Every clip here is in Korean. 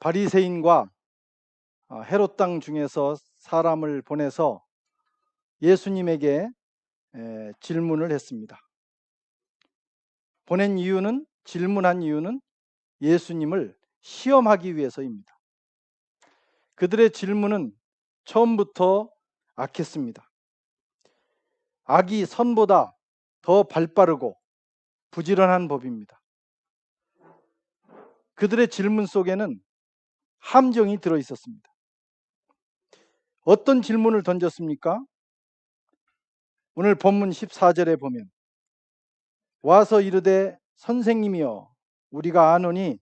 바리새인과 어, 헤롯 땅 중에서 사람을 보내서 예수님에게 에, 질문을 했습니다. 보낸 이유는 질문한 이유는 예수님을 시험하기 위해서입니다. 그들의 질문은 처음부터 악했습니다. 악이 선보다 더 발빠르고 부지런한 법입니다. 그들의 질문 속에는 함정이 들어 있었습니다. 어떤 질문을 던졌습니까? 오늘 본문 14절에 보면 와서 이르되 선생님이여 우리가 아노니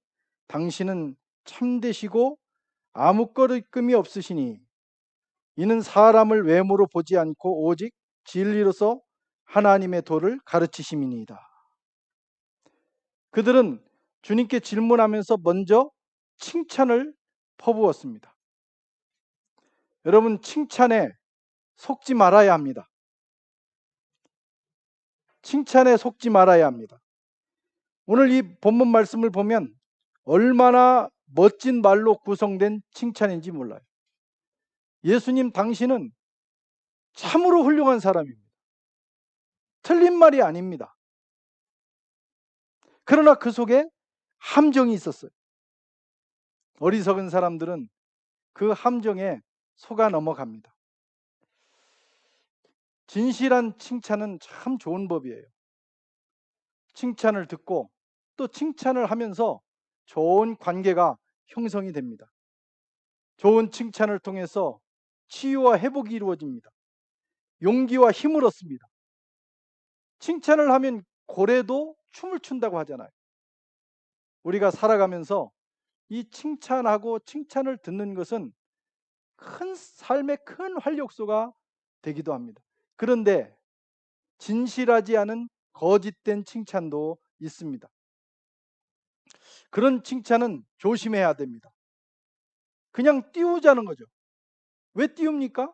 당신은 참되시고 아무 거리낌이 없으시니 이는 사람을 외모로 보지 않고 오직 진리로서 하나님의 도를 가르치심이니이다. 그들은 주님께 질문하면서 먼저 칭찬을 퍼부었습니다. 여러분 칭찬에 속지 말아야 합니다. 칭찬에 속지 말아야 합니다. 오늘 이 본문 말씀을 보면 얼마나 멋진 말로 구성된 칭찬인지 몰라요. 예수님 당신은 참으로 훌륭한 사람입니다. 틀린 말이 아닙니다. 그러나 그 속에 함정이 있었어요. 어리석은 사람들은 그 함정에 속아 넘어갑니다. 진실한 칭찬은 참 좋은 법이에요. 칭찬을 듣고 또 칭찬을 하면서 좋은 관계가 형성이 됩니다. 좋은 칭찬을 통해서 치유와 회복이 이루어집니다. 용기와 힘을 얻습니다. 칭찬을 하면 고래도 춤을 춘다고 하잖아요. 우리가 살아가면서 이 칭찬하고 칭찬을 듣는 것은 큰 삶의 큰 활력소가 되기도 합니다. 그런데 진실하지 않은 거짓된 칭찬도 있습니다. 그런 칭찬은 조심해야 됩니다. 그냥 띄우자는 거죠. 왜 띄웁니까?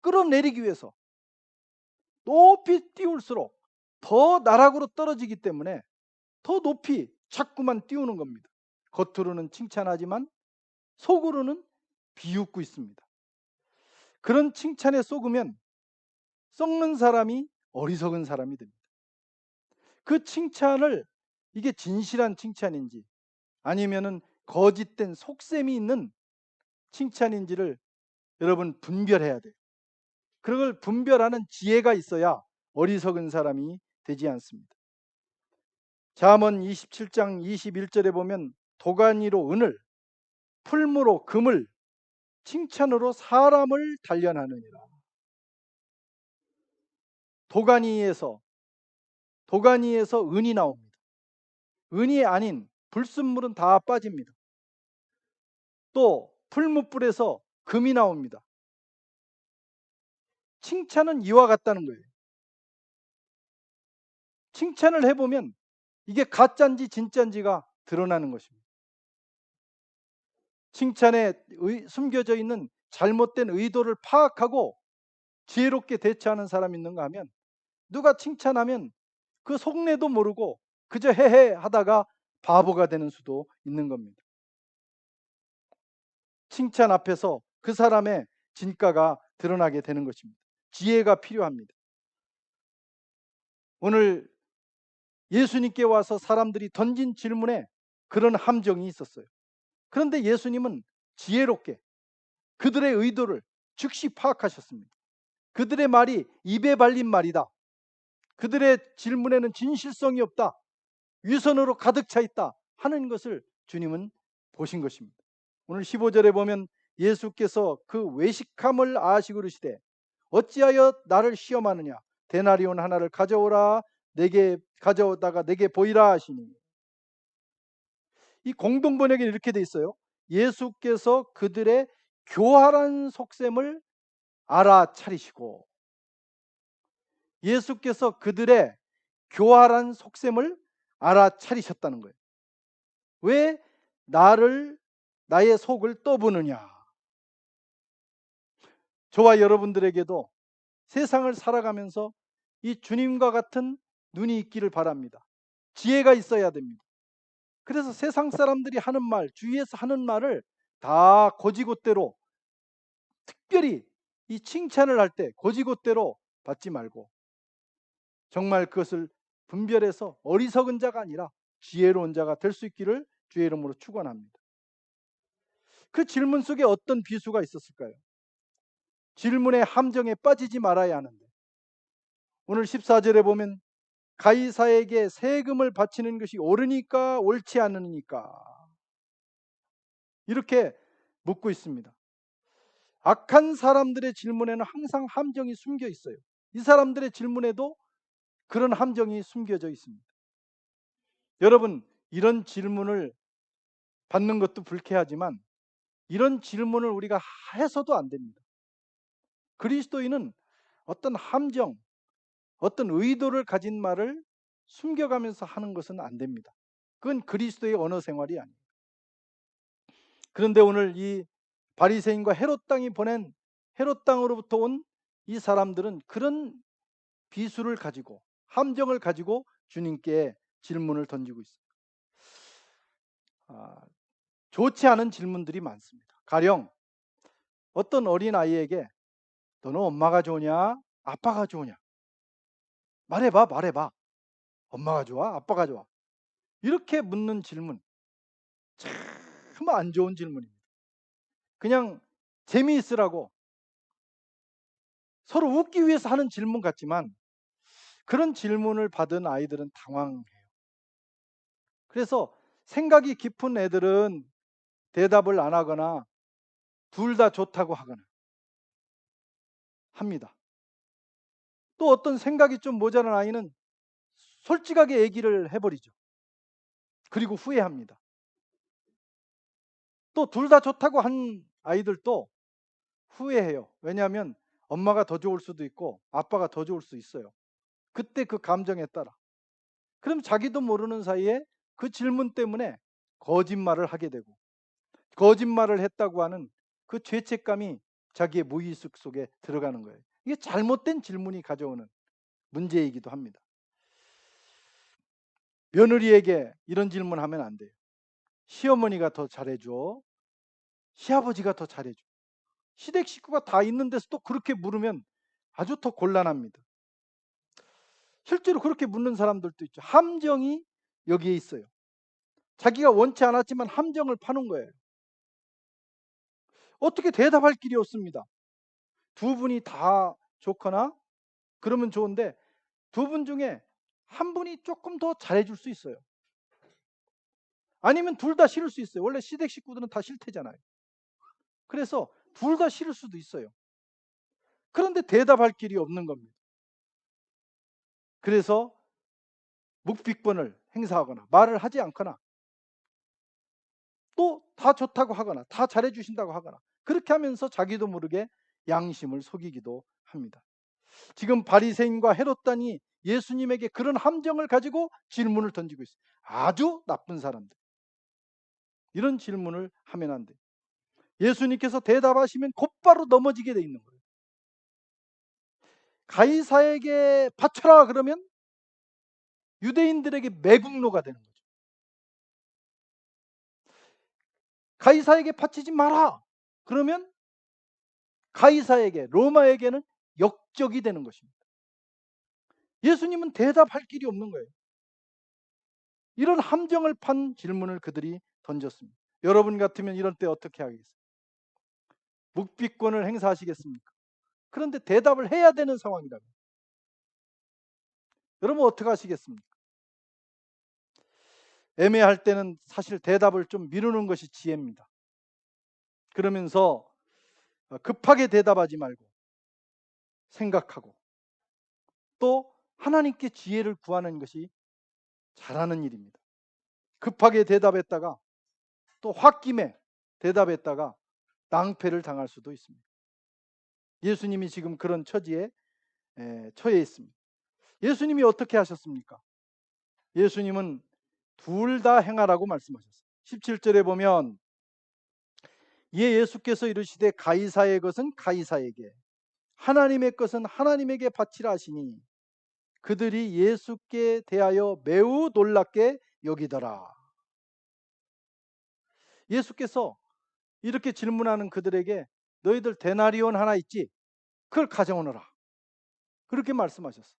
끌어내리기 위해서. 높이 띄울수록 더 나락으로 떨어지기 때문에 더 높이 자꾸만 띄우는 겁니다. 겉으로는 칭찬하지만 속으로는 비웃고 있습니다. 그런 칭찬에 속으면 썩는 사람이 어리석은 사람이 됩니다. 그 칭찬을 이게 진실한 칭찬인지 아니면은 거짓된 속셈이 있는 칭찬인지를 여러분 분별해야 돼요. 그걸 분별하는 지혜가 있어야 어리석은 사람이 되지 않습니다. 잠언 27장 21절에 보면 도가니로 은을 풀무로 금을 칭찬으로 사람을 단련하느니라. 도가니에서 도가니에서 은이 나옵니다. 은이 아닌 불순물은 다 빠집니다. 또 풀무불에서 금이 나옵니다. 칭찬은 이와 같다는 거예요. 칭찬을 해보면 이게 가짜인지 진짜인지가 드러나는 것입니다. 칭찬에 의, 숨겨져 있는 잘못된 의도를 파악하고 지혜롭게 대처하는 사람이 있는가 하면 누가 칭찬하면 그 속내도 모르고 그저 헤헤 하다가 바보가 되는 수도 있는 겁니다. 칭찬 앞에서 그 사람의 진가가 드러나게 되는 것입니다. 지혜가 필요합니다. 오늘 예수님께 와서 사람들이 던진 질문에 그런 함정이 있었어요. 그런데 예수님은 지혜롭게 그들의 의도를 즉시 파악하셨습니다. 그들의 말이 입에 발린 말이다. 그들의 질문에는 진실성이 없다. 위선으로 가득 차 있다. 하는 것을 주님은 보신 것입니다. 오늘 15절에 보면 예수께서 그 외식함을 아시고 그러시되 어찌하여 나를 시험하느냐 데나리온 하나를 가져오라 내게 가져오다가 내게 보이라 하시니 이 공동 번역에 이렇게 돼 있어요. 예수께서 그들의 교활한 속셈을 알아차리시고 예수께서 그들의 교활한 속셈을 알아차리셨다는 거예요. 왜 나를 나의 속을 떠보느냐? 저와 여러분들에게도 세상을 살아가면서 이 주님과 같은 눈이 있기를 바랍니다. 지혜가 있어야 됩니다. 그래서 세상 사람들이 하는 말, 주위에서 하는 말을 다 고지곳대로 특별히 이 칭찬을 할 때 고지곳대로 받지 말고 정말 그것을 분별해서 어리석은 자가 아니라 지혜로운 자가 될 수 있기를 주의 이름으로 축원합니다. 그 질문 속에 어떤 비수가 있었을까요? 질문의 함정에 빠지지 말아야 하는데 오늘 14절에 보면 가이사에게 세금을 바치는 것이 옳으니까 옳지 않으니까 이렇게 묻고 있습니다. 악한 사람들의 질문에는 항상 함정이 숨겨 있어요. 이 사람들의 질문에도 그런 함정이 숨겨져 있습니다. 여러분, 이런 질문을 받는 것도 불쾌하지만 이런 질문을 우리가 해서도 안 됩니다. 그리스도인은 어떤 함정, 어떤 의도를 가진 말을 숨겨가면서 하는 것은 안 됩니다. 그건 그리스도의 언어 생활이 아니에요. 그런데 오늘 이 바리새인과 헤롯 땅이 보낸 헤롯 땅으로부터 온 이 사람들은 그런 비수를 가지고 함정을 가지고 주님께 질문을 던지고 있습니다. 아, 좋지 않은 질문들이 많습니다. 가령 어떤 어린 아이에게 너는 엄마가 좋으냐, 아빠가 좋으냐? 말해봐, 말해봐. 엄마가 좋아, 아빠가 좋아. 이렇게 묻는 질문 참 안 좋은 질문입니다. 그냥 재미있으라고 서로 웃기 위해서 하는 질문 같지만 그런 질문을 받은 아이들은 당황해요. 그래서 생각이 깊은 애들은 대답을 안 하거나 둘 다 좋다고 하거나 합니다. 또 어떤 생각이 좀 모자란 아이는 솔직하게 얘기를 해버리죠. 그리고 후회합니다. 또 둘 다 좋다고 한 아이들도 후회해요. 왜냐하면 엄마가 더 좋을 수도 있고 아빠가 더 좋을 수 있어요. 그때 그 감정에 따라. 그럼 자기도 모르는 사이에 그 질문 때문에 거짓말을 하게 되고 거짓말을 했다고 하는 그 죄책감이 자기의 무의식 속에 들어가는 거예요. 이게 잘못된 질문이 가져오는 문제이기도 합니다. 며느리에게 이런 질문하면 안 돼요. 시어머니가 더 잘해줘. 시아버지가 더 잘해줘. 시댁 식구가 다 있는 데서 또 그렇게 물으면 아주 더 곤란합니다. 실제로 그렇게 묻는 사람들도 있죠. 함정이 여기에 있어요. 자기가 원치 않았지만 함정을 파는 거예요. 어떻게 대답할 길이 없습니다. 두 분이 다 좋거나 그러면 좋은데 두 분 중에 한 분이 조금 더 잘해줄 수 있어요. 아니면 둘 다 싫을 수 있어요. 원래 시댁 식구들은 다 싫대잖아요. 그래서 둘 다 싫을 수도 있어요. 그런데 대답할 길이 없는 겁니다. 그래서 묵비권을 행사하거나 말을 하지 않거나 또 다 좋다고 하거나 다 잘해 주신다고 하거나 그렇게 하면서 자기도 모르게 양심을 속이기도 합니다. 지금 바리새인과 헤롯단이 예수님에게 그런 함정을 가지고 질문을 던지고 있어요. 아주 나쁜 사람들. 이런 질문을 하면 안 돼. 예수님께서 대답하시면 곧바로 넘어지게 돼 있는 거예요. 가이사에게 바쳐라 그러면 유대인들에게 매국노가 되는 거죠. 가이사에게 바치지 마라. 그러면 가이사에게 로마에게는 역적이 되는 것입니다. 예수님은 대답할 길이 없는 거예요. 이런 함정을 판 질문을 그들이 던졌습니다. 여러분 같으면 이런 때 어떻게 하겠어요? 묵비권을 행사하시겠습니까? 그런데 대답을 해야 되는 상황이라면 여러분 어떻게 하시겠습니까? 애매할 때는 사실 대답을 좀 미루는 것이 지혜입니다. 그러면서 급하게 대답하지 말고 생각하고 또 하나님께 지혜를 구하는 것이 잘하는 일입니다. 급하게 대답했다가 또 홧김에 대답했다가 낭패를 당할 수도 있습니다. 예수님이 지금 그런 처지에 처해 있습니다. 예수님이 어떻게 하셨습니까? 예수님은 둘 다 행하라고 말씀하셨어요. 17절에 보면 이에 예수께서 이르시되 가이사의 것은 가이사에게 하나님의 것은 하나님에게 바치라 하시니 그들이 예수께 대하여 매우 놀랍게 여기더라. 예수께서 이렇게 질문하는 그들에게 너희들 데나리온 하나 있지? 그걸 가져오너라. 그렇게 말씀하셨어요.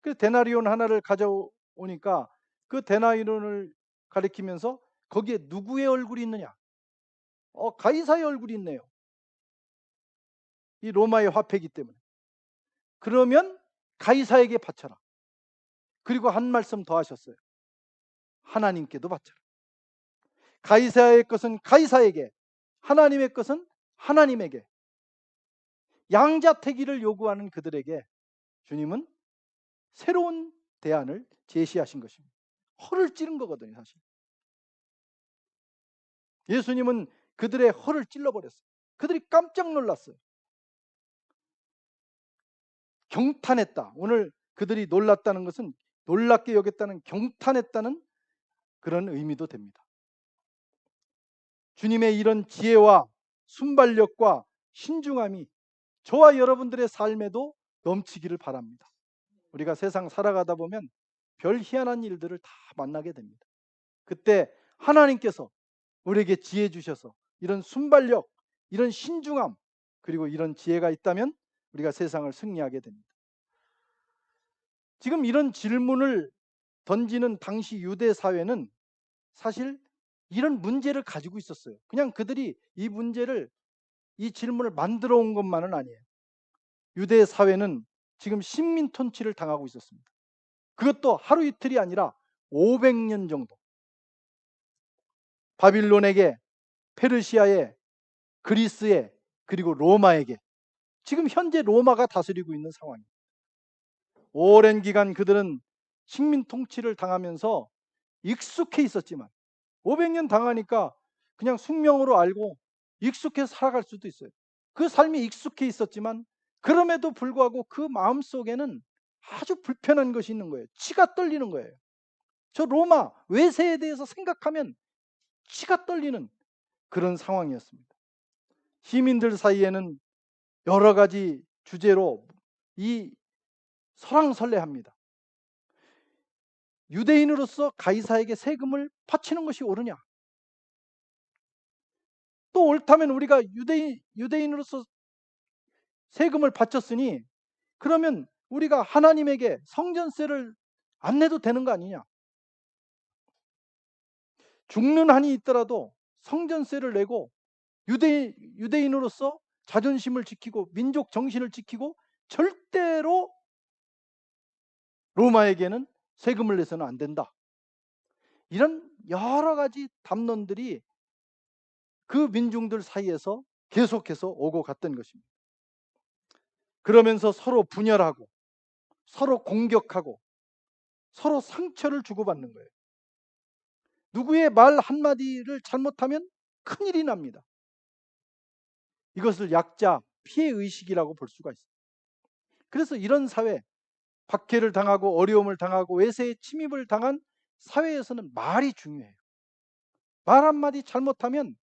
그 데나리온 하나를 가져오니까 그 데나리온을 가리키면서 거기에 누구의 얼굴이 있느냐? 어, 가이사의 얼굴이 있네요. 이 로마의 화폐이기 때문에. 그러면 가이사에게 바쳐라. 그리고 한 말씀 더 하셨어요. 하나님께도 바쳐라. 가이사의 것은 가이사에게, 하나님의 것은 하나님에게. 양자택일을 요구하는 그들에게 주님은 새로운 대안을 제시하신 것입니다. 허를 찌른 거거든요, 사실. 예수님은 그들의 허를 찔러버렸어요. 그들이 깜짝 놀랐어요. 경탄했다. 오늘 그들이 놀랐다는 것은 놀랍게 여겼다는 경탄했다는 그런 의미도 됩니다. 주님의 이런 지혜와 순발력과 신중함이 저와 여러분들의 삶에도 넘치기를 바랍니다. 우리가 세상 살아가다 보면 별 희한한 일들을 다 만나게 됩니다. 그때 하나님께서 우리에게 지혜 주셔서 이런 순발력, 이런 신중함, 그리고 이런 지혜가 있다면 우리가 세상을 승리하게 됩니다. 지금 이런 질문을 던지는 당시 유대 사회는 사실 이런 문제를 가지고 있었어요. 그냥 그들이 이 문제를 이 질문을 만들어 온 것만은 아니에요. 유대 사회는 지금 식민 통치를 당하고 있었습니다. 그것도 하루 이틀이 아니라 500년 정도. 바빌론에게, 페르시아에, 그리스에, 그리고 로마에게 지금 현재 로마가 다스리고 있는 상황입니다. 오랜 기간 그들은 식민 통치를 당하면서 익숙해 있었지만 500년 당하니까 그냥 숙명으로 알고 익숙해 살아갈 수도 있어요. 그 삶이 익숙해 있었지만 그럼에도 불구하고 그 마음 속에는 아주 불편한 것이 있는 거예요. 치가 떨리는 거예요. 저 로마 외세에 대해서 생각하면 치가 떨리는 그런 상황이었습니다. 시민들 사이에는 여러 가지 주제로 이 설왕설래합니다. 유대인으로서 가이사에게 세금을 바치는 것이 옳으냐? 또 옳다면 우리가 유대인, 유대인으로서 세금을 바쳤으니 그러면 우리가 하나님에게 성전세를 안 내도 되는 거 아니냐? 죽는 한이 있더라도 성전세를 내고 유대, 유대인으로서 자존심을 지키고 민족 정신을 지키고 절대로 로마에게는 세금을 내서는 안 된다. 이런 여러 가지 담론들이 그 민중들 사이에서 계속해서 오고 갔던 것입니다. 그러면서 서로 분열하고 서로 공격하고 서로 상처를 주고받는 거예요. 누구의 말 한마디를 잘못하면 큰일이 납니다. 이것을 약자 피해 의식이라고 볼 수가 있어요. 그래서 이런 사회, 박해를 당하고 어려움을 당하고 외세의 침입을 당한 사회에서는 말이 중요해요. 말 한마디 잘못하면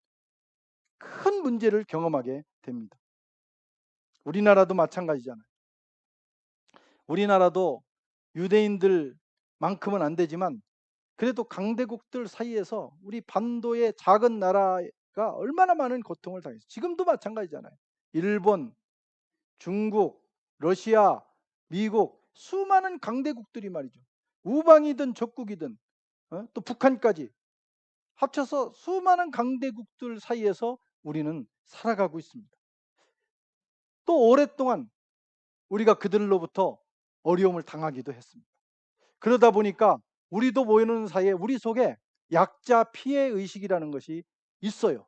큰 문제를 경험하게 됩니다. 우리나라도 마찬가지잖아요. 우리나라도 유대인들만큼은 안 되지만 그래도 강대국들 사이에서 우리 반도의 작은 나라가 얼마나 많은 고통을 당했어요. 지금도 마찬가지잖아요. 일본, 중국, 러시아, 미국 수많은 강대국들이 말이죠. 우방이든 적국이든 어? 또 북한까지 합쳐서 수많은 강대국들 사이에서 우리는 살아가고 있습니다. 또 오랫동안 우리가 그들로부터 어려움을 당하기도 했습니다. 그러다 보니까 우리도 모이는 사이에 우리 속에 약자 피해 의식이라는 것이 있어요.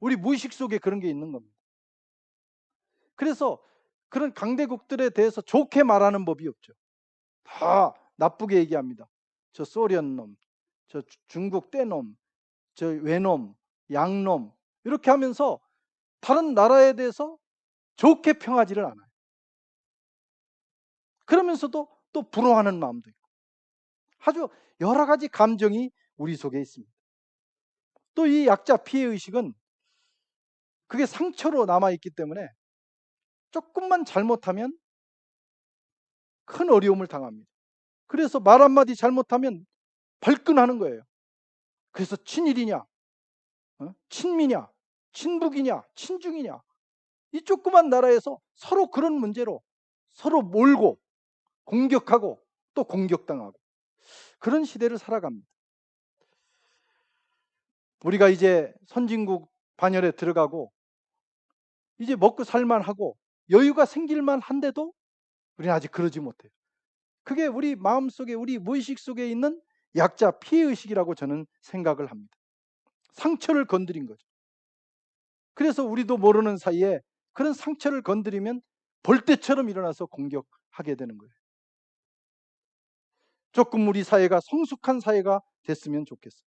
우리 무의식 속에 그런 게 있는 겁니다. 그래서 그런 강대국들에 대해서 좋게 말하는 법이 없죠. 다 나쁘게 얘기합니다. 저 소련 놈, 저 중국 떼놈, 저 외놈, 양놈 이렇게 하면서 다른 나라에 대해서 좋게 평하지를 않아요. 그러면서도 또 부러워하는 마음도 있고 아주 여러 가지 감정이 우리 속에 있습니다. 또 이 약자 피해 의식은 그게 상처로 남아 있기 때문에 조금만 잘못하면 큰 어려움을 당합니다. 그래서 말 한마디 잘못하면 발끈하는 거예요. 그래서 친일이냐, 어? 친미냐, 친북이냐, 친중이냐. 이 조그만 나라에서 서로 그런 문제로 서로 몰고 공격하고 또 공격당하고 그런 시대를 살아갑니다. 우리가 이제 선진국 반열에 들어가고 이제 먹고 살만하고 여유가 생길만 한데도 우리는 아직 그러지 못해요. 그게 우리 마음 속에 우리 무의식 속에 있는 약자 피해 의식이라고 저는 생각을 합니다. 상처를 건드린 거죠. 그래서 우리도 모르는 사이에 그런 상처를 건드리면 벌떼처럼 일어나서 공격하게 되는 거예요. 조금 우리 사회가 성숙한 사회가 됐으면 좋겠어요.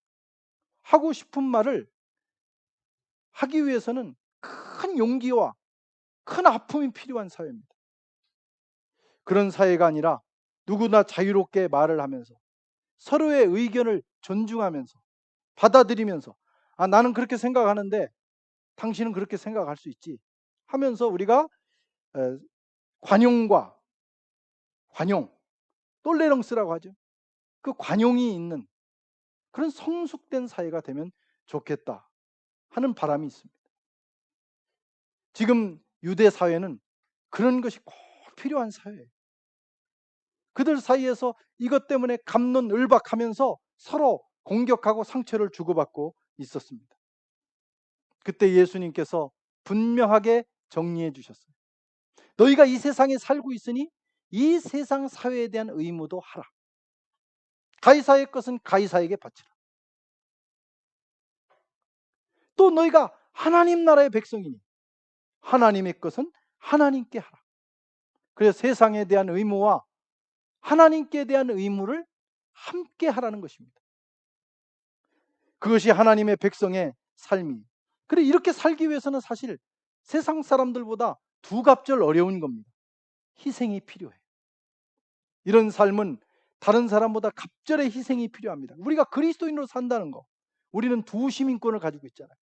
하고 싶은 말을 하기 위해서는 큰 용기와 큰 아픔이 필요한 사회입니다. 그런 사회가 아니라 누구나 자유롭게 말을 하면서 서로의 의견을 존중하면서 받아들이면서 아 나는 그렇게 생각하는데 당신은 그렇게 생각할 수 있지 하면서 우리가 관용과 관용 똘레렁스라고 하죠. 그 관용이 있는 그런 성숙된 사회가 되면 좋겠다 하는 바람이 있습니다. 지금 유대 사회는 그런 것이 꼭 필요한 사회예요. 그들 사이에서 이것 때문에 감론을박하면서 서로 공격하고 상처를 주고받고 있었습니다. 그때 예수님께서 분명하게 정리해 주셨어요. 너희가 이 세상에 살고 있으니 이 세상 사회에 대한 의무도 하라. 가이사의 것은 가이사에게 바치라. 또 너희가 하나님 나라의 백성이니 하나님의 것은 하나님께 하라. 그래서 세상에 대한 의무와 하나님께 대한 의무를 함께 하라는 것입니다. 그것이 하나님의 백성의 삶이. 그래 이렇게 살기 위해서는 사실 세상 사람들보다 두 갑절 어려운 겁니다. 희생이 필요해. 이런 삶은 다른 사람보다 갑절의 희생이 필요합니다. 우리가 그리스도인으로 산다는 거. 우리는 두 시민권을 가지고 있잖아요.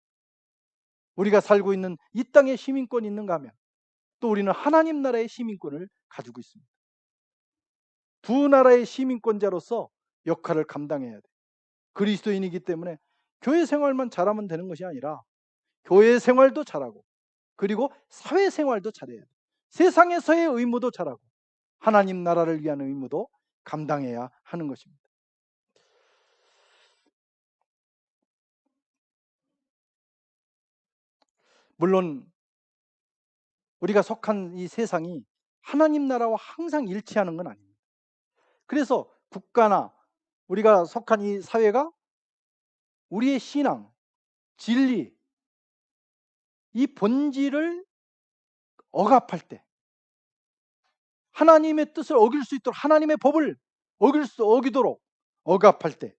우리가 살고 있는 이 땅에 시민권이 있는가 하면 또 우리는 하나님 나라의 시민권을 가지고 있습니다. 두 나라의 시민권자로서 역할을 감당해야 돼. 그리스도인이기 때문에 교회 생활만 잘하면 되는 것이 아니라 교회 생활도 잘하고 그리고 사회 생활도 잘해야 돼. 세상에서의 의무도 잘하고 하나님 나라를 위한 의무도 감당해야 하는 것입니다. 물론 우리가 속한 이 세상이 하나님 나라와 항상 일치하는 건 아닙니다. 그래서 국가나 우리가 속한 이 사회가 우리의 신앙, 진리, 이 본질을 억압할 때 하나님의 뜻을 어길 수 있도록 하나님의 법을 어길 수 어기도록 억압할 때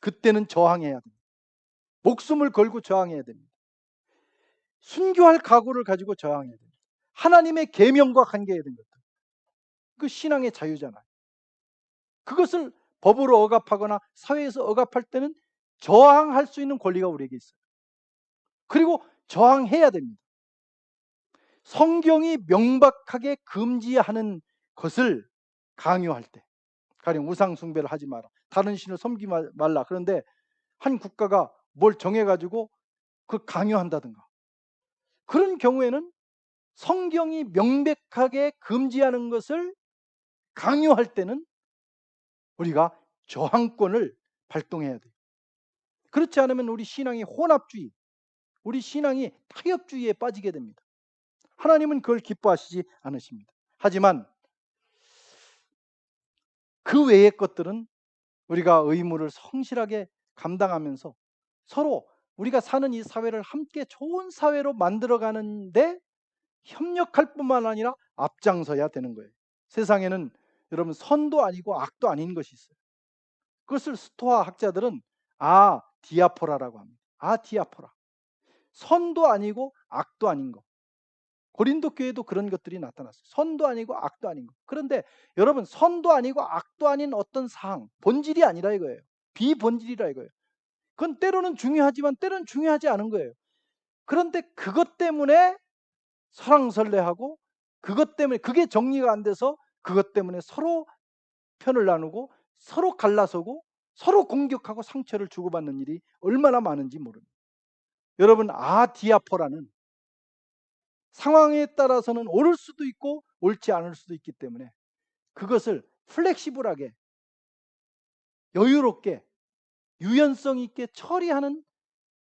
그때는 저항해야 됩니다. 목숨을 걸고 저항해야 됩니다. 순교할 각오를 가지고 저항해야 됩니다. 하나님의 계명과 관계해야 됩니다. 그 신앙의 자유잖아요. 그것을 법으로 억압하거나 사회에서 억압할 때는 저항할 수 있는 권리가 우리에게 있어요. 그리고 저항해야 됩니다. 성경이 명박하게 금지하는 것을 강요할 때, 가령 우상 숭배를 하지 마라, 다른 신을 섬기지 말라. 그런데 한 국가가 뭘 정해 가지고 그 강요한다든가 그런 경우에는 성경이 명백하게 금지하는 것을 강요할 때는 우리가 저항권을 발동해야 돼요. 그렇지 않으면 우리 신앙이 혼합주의, 우리 신앙이 타협주의에 빠지게 됩니다. 하나님은 그걸 기뻐하시지 않으십니다. 하지만 그 외의 것들은 우리가 의무를 성실하게 감당하면서 서로 우리가 사는 이 사회를 함께 좋은 사회로 만들어 가는데 협력할 뿐만 아니라 앞장서야 되는 거예요. 세상에는 여러분 선도 아니고 악도 아닌 것이 있어요. 그것을 스토아 학자들은 아 디아포라라고 합니다. 아 디아포라. 선도 아니고 악도 아닌 거. 고린도 교회도 그런 것들이 나타났어요. 선도 아니고 악도 아닌 거. 그런데 여러분 선도 아니고 악도 아닌 어떤 사항, 본질이 아니라 이거예요. 비본질이라 이거예요. 그건 때로는 중요하지만 때로는 중요하지 않은 거예요. 그런데 그것 때문에 설랑설레하고 그것 때문에 그게 정리가 안 돼서 그것 때문에 서로 편을 나누고 서로 갈라서고 서로 공격하고 상처를 주고받는 일이 얼마나 많은지 모릅니다. 여러분 아디아포라는 상황에 따라서는 옳을 수도 있고 옳지 않을 수도 있기 때문에 그것을 플렉시블하게 여유롭게 유연성 있게 처리하는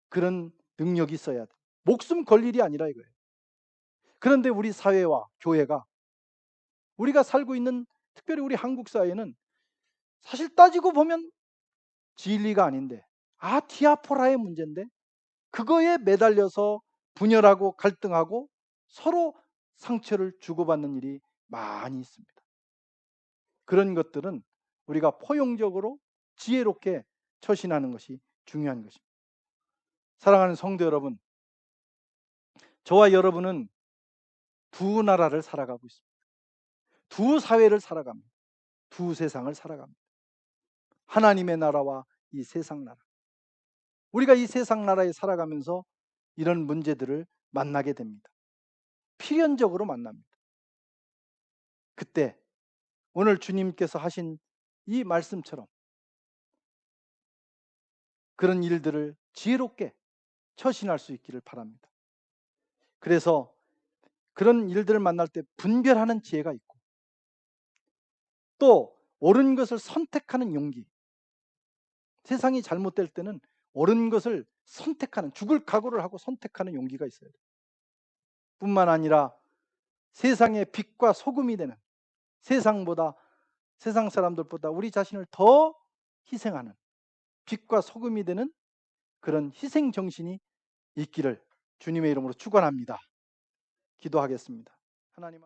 그런 능력이 있어야 돼. 목숨 걸 일이 아니라 이거예요. 그런데 우리 사회와 교회가 우리가 살고 있는 특별히 우리 한국 사회는 사실 따지고 보면 진리가 아닌데 아 디아포라의 문제인데 그거에 매달려서 분열하고 갈등하고 서로 상처를 주고받는 일이 많이 있습니다. 그런 것들은 우리가 포용적으로 지혜롭게 처신하는 것이 중요한 것입니다. 사랑하는 성도 여러분, 저와 여러분은 두 나라를 살아가고 있습니다. 두 사회를 살아갑니다. 두 세상을 살아갑니다. 하나님의 나라와 이 세상 나라. 우리가 이 세상 나라에 살아가면서 이런 문제들을 만나게 됩니다. 필연적으로 만납니다. 그때 오늘 주님께서 하신 이 말씀처럼 그런 일들을 지혜롭게 처신할 수 있기를 바랍니다. 그래서 그런 일들을 만날 때 분별하는 지혜가 있고 또 옳은 것을 선택하는 용기. 세상이 잘못될 때는 옳은 것을 선택하는 죽을 각오를 하고 선택하는 용기가 있어야 돼요. 뿐만 아니라 세상의 빛과 소금이 되는 세상보다 세상 사람들보다 우리 자신을 더 희생하는 빛과 소금이 되는 그런 희생 정신이 있기를 주님의 이름으로 축원합니다. 기도하겠습니다. 하나님